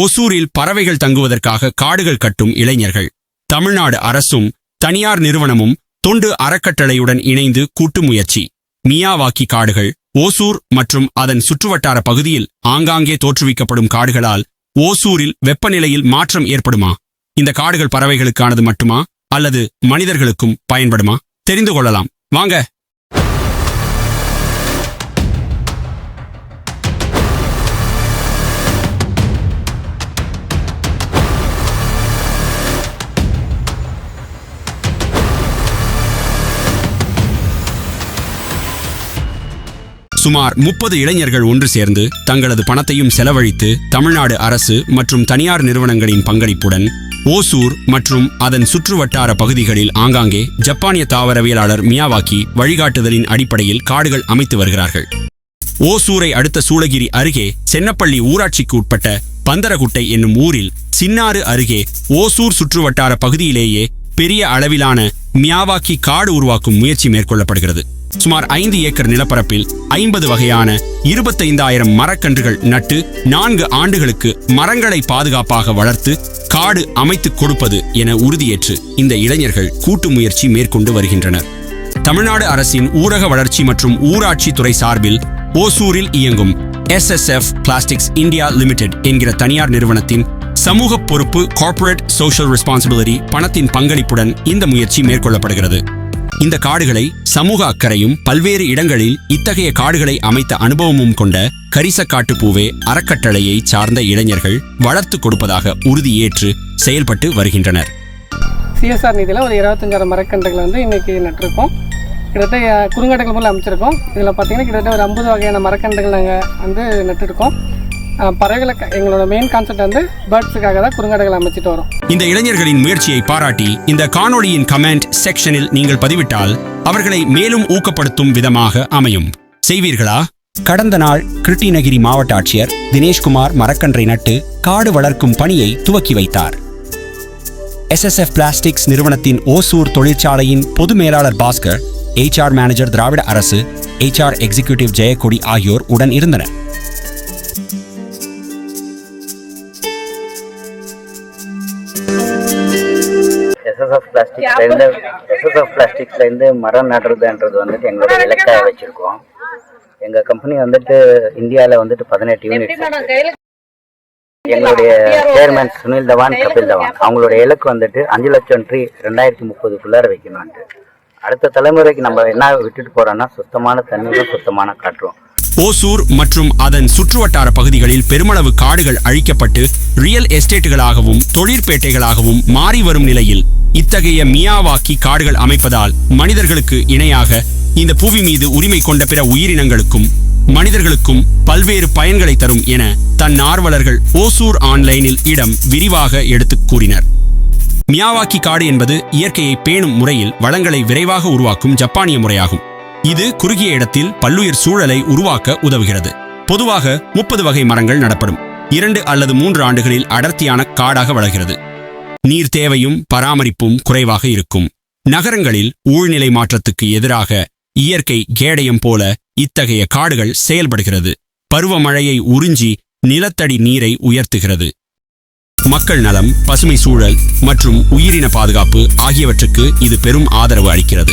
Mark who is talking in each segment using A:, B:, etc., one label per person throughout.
A: ஒசூரில் பறவைகள் தங்குவதற்காக காடுகள் கட்டும் இளைஞர்கள். தமிழ்நாடு அரசும் தனியார் நிறுவனமும் தொண்டு அறக்கட்டளையுடன் இணைந்து கூட்டு முயற்சி. மியாவாக்கி காடுகள் ஓசூர் மற்றும் அதன் சுற்றுவட்டார பகுதியில் ஆங்காங்கே தோற்றுவிக்கப்படும் காடுகளால் ஓசூரில் வெப்பநிலையில் மாற்றம் ஏற்படுமா? இந்த காடுகள் பறவைகளுக்கானது மட்டுமா? அல்லது மனிதர்களுக்கும் பயன்படுமா? தெரிந்து கொள்ளலாம். வாங்க சுமார் முப்பது இளைஞர்கள் ஒன்று சேர்ந்து தங்களது பணத்தையும் செலவழித்து தமிழ்நாடு அரசு மற்றும் தனியார் நிறுவனங்களின் பங்களிப்புடன் ஓசூர் மற்றும் அதன் சுற்றுவட்டார பகுதிகளில் ஆங்காங்கே ஜப்பானிய தாவரவியலாளர் மியாவாக்கி வழிகாட்டுதலின் அடிப்படையில் காடுகள் அமைத்து வருகிறார்கள். ஓசூரை அடுத்த சூளகிரி அருகே சென்னப்பள்ளி ஊராட்சிக்கு உட்பட்ட பந்தரகுட்டை என்னும் ஊரில் சின்னாறு அருகே ஓசூர் சுற்றுவட்டார பகுதியிலேயே பெரிய அளவிலான மியாவாக்கி காடு உருவாக்கும் முயற்சி மேற்கொள்ளப்படுகிறது. சுமார் ஐந்து ஏக்கர் நிலப்பரப்பில் ஐம்பது வகையான இருபத்தைந்தாயிரம் மரக்கன்றுகள் நட்டு நான்கு ஆண்டுகளுக்கு மரங்களை பாதுகாப்பாக வளர்த்து காடு அமைத்துக் கொடுப்பது என உறுதியேற்று இந்த இளைஞர்கள் கூட்டு முயற்சி மேற்கொண்டு வருகின்றனர். தமிழ்நாடு அரசின் ஊரக வளர்ச்சி மற்றும் ஊராட்சி துறை சார்பில் ஓசூரில் இயங்கும் எஸ்எஸ்எஃப் பிளாஸ்டிக்ஸ் இந்தியா லிமிடெட் என்கிற தனியார் நிறுவனத்தின் சமூக பொறுப்பு கார்ப்பரேட் சோஷியல் ரெஸ்பான்சிபிலிட்டி பணத்தின் பங்களிப்புடன் இந்த முயற்சி மேற்கொள்ளப்படுகிறது. இந்த காடுகளை சமூக அக்கறையும் பல்வேறு இடங்களில் இத்தகைய காடுகளை அமைத்த அனுபவமும் கொண்ட கரிசக்காட்டு பூவே அறக்கட்டளையை சார்ந்த இளைஞர்கள் வளர்த்து கொடுப்பதாக உறுதியேற்று செயல்பட்டு வருகின்றனர்.
B: சிஎஸ்ஆர் நிதியில் ஒரு இருபத்தஞ்சாயிரம் மரக்கன்றுகளை வந்து இன்றைக்கி நட்டிருக்கோம். கிட்டத்தட்ட அஹ், குறுங்காடுகள் அமைச்சிருக்கோம். இதில் பார்த்தீங்கன்னா கிட்டத்தட்ட ஒரு ஐம்பது வகையான மரக்கன்றுகள் நாங்கள் வந்து நட்டுருக்கோம். பறவைகளுக்கு எங்களோட மெயின் கான்செப்ட் வந்து பேர்ட்ஸுக்காக தான் குறுங்காடுகள் அமைச்சிட்டு வரோம்.
A: இந்த இளைஞர்களின் முயற்சியை பாராட்டி இந்த காணொளியின் கமெண்ட் செக்ஷனில் நீங்கள் பதிவிட்டால் அவர்களை மேலும் ஊக்கப்படுத்தும் விதமாக அமையும். செய்வீர்களா? கடந்த நாள் கிருட்டிநகிரி மாவட்ட ஆட்சியர் தினேஷ்குமார் மரக்கன்றை நட்டு காடு வளர்க்கும் பணியை துவக்கி வைத்தார். எஸ்எஸ்எஃப் பிளாஸ்டிக்ஸ் நிறுவனத்தின் ஓசூர் தொழிற்சாலையின் பொது மேலாளர் பாஸ்கர் எச்ஆர் மேனேஜர் திராவிட அரசு எச்ஆர் எக்ஸிகியூட்டிவ் ஜெயக்கொடி ஆகியோர் உடன் இருந்தனர்.
C: எஸ்எஸ்எஃப் பிளாஸ்டிக்ஸ்லேருந்து எஸ்எஸ்எஃப் பிளாஸ்டிக்ஸ்லேருந்து மரம் நடுறதுன்றது வந்துட்டு எங்களோட இலக்காக வச்சுருக்கோம். எங்கள் கம்பெனி வந்துட்டு இந்தியாவில் வந்துட்டு பதினெட்டு யூனிட் எங்களுடைய சேர்மேன் சுனில் தவான் கபில் தவான். அவங்களோட இலக்கு வந்துட்டு அஞ்சு லட்சம் ட்ரீ ரெண்டாயிரத்தி முப்பதுக்குள்ளார வைக்கணும்ன்ட்டு. அடுத்த தலைமுறைக்கு நம்ம என்ன விட்டுட்டு போறோம்னா சுத்தமான தண்ணீரும் சுத்தமான காற்றும்
A: ஓசூர் மற்றும் அதன் சுற்றுவட்டார பகுதிகளில் பெருமளவு காடுகள் அழிக்கப்பட்டு ரியல் எஸ்டேட்டுகளாகவும் தொழிற்பேட்டைகளாகவும் மாறி வரும் நிலையில் இத்தகைய மியாவாக்கி காடுகள் அமைப்பதால் மனிதர்களுக்கு இணையாக இந்த புவி மீது உரிமை கொண்ட பிற உயிரினங்களுக்கும் மனிதர்களுக்கும் பல்வேறு பயன்களை தரும் என தன் ஆர்வலர்கள் ஓசூர் ஆன்லைனில் இடம் விரிவாக எடுத்துக் கூறினர். மியாவாக்கி காடு என்பது இயற்கையை பேணும் முறையில் வளங்களை விரைவாக உருவாக்கும் ஜப்பானிய முறையாகும். இது குறுகிய இடத்தில் பல்லுயிர் சூழலை உருவாக்க உதவுகிறது. பொதுவாக முப்பது வகை மரங்கள் நடப்படும். இரண்டு அல்லது மூன்று ஆண்டுகளில் அடர்த்தியான காடாக வளர்கிறது. நீர் தேவையும் பராமரிப்பும் குறைவாக இருக்கும். நகரங்களில் ஊழ்நிலை மாற்றத்துக்கு எதிராக இயற்கை கேடயம் போல இத்தகைய காடுகள் செயல்படுகிறது. பருவமழையை உறிஞ்சி நிலத்தடி நீரை உயர்த்துகிறது. மக்கள் நலம் பசுமை சூழல் மற்றும் உயிரின பாதுகாப்பு ஆகியவற்றுக்கு இது பெரும் ஆதரவு அளிக்கிறது.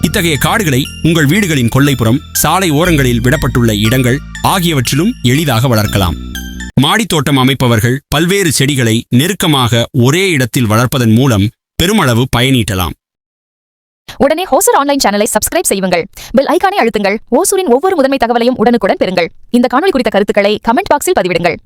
A: இத்தகைய காடுகளை உங்கள் வீடுகளின் கொல்லைப்புறம் சாலை ஓரங்களில் விடப்பட்டுள்ள இடங்கள் ஆகியவற்றிலும் எளிதாக வளர்க்கலாம். மாடித் தோட்டம் அமைப்பவர்கள் பல்வேறு செடிகளை நெருக்கமாக ஒரே இடத்தில் வளர்ப்பதன் மூலம் பெருமளவு பயனீட்டலாம்.
D: உடனே ஹோசர் ஆன்லைன் சேனலை சப்ஸ்கிரைப் செய்யுங்கள். பெல் ஐகானை அழுத்துங்கள். ஓசூரின் ஒவ்வொரு முதன்மை தகவலையும் உடனுக்குடன் பெறுங்கள். இந்த காணொலி குறித்த கருத்துக்களை கமெண்ட் பாக்ஸில் பதிவிடுங்கள்.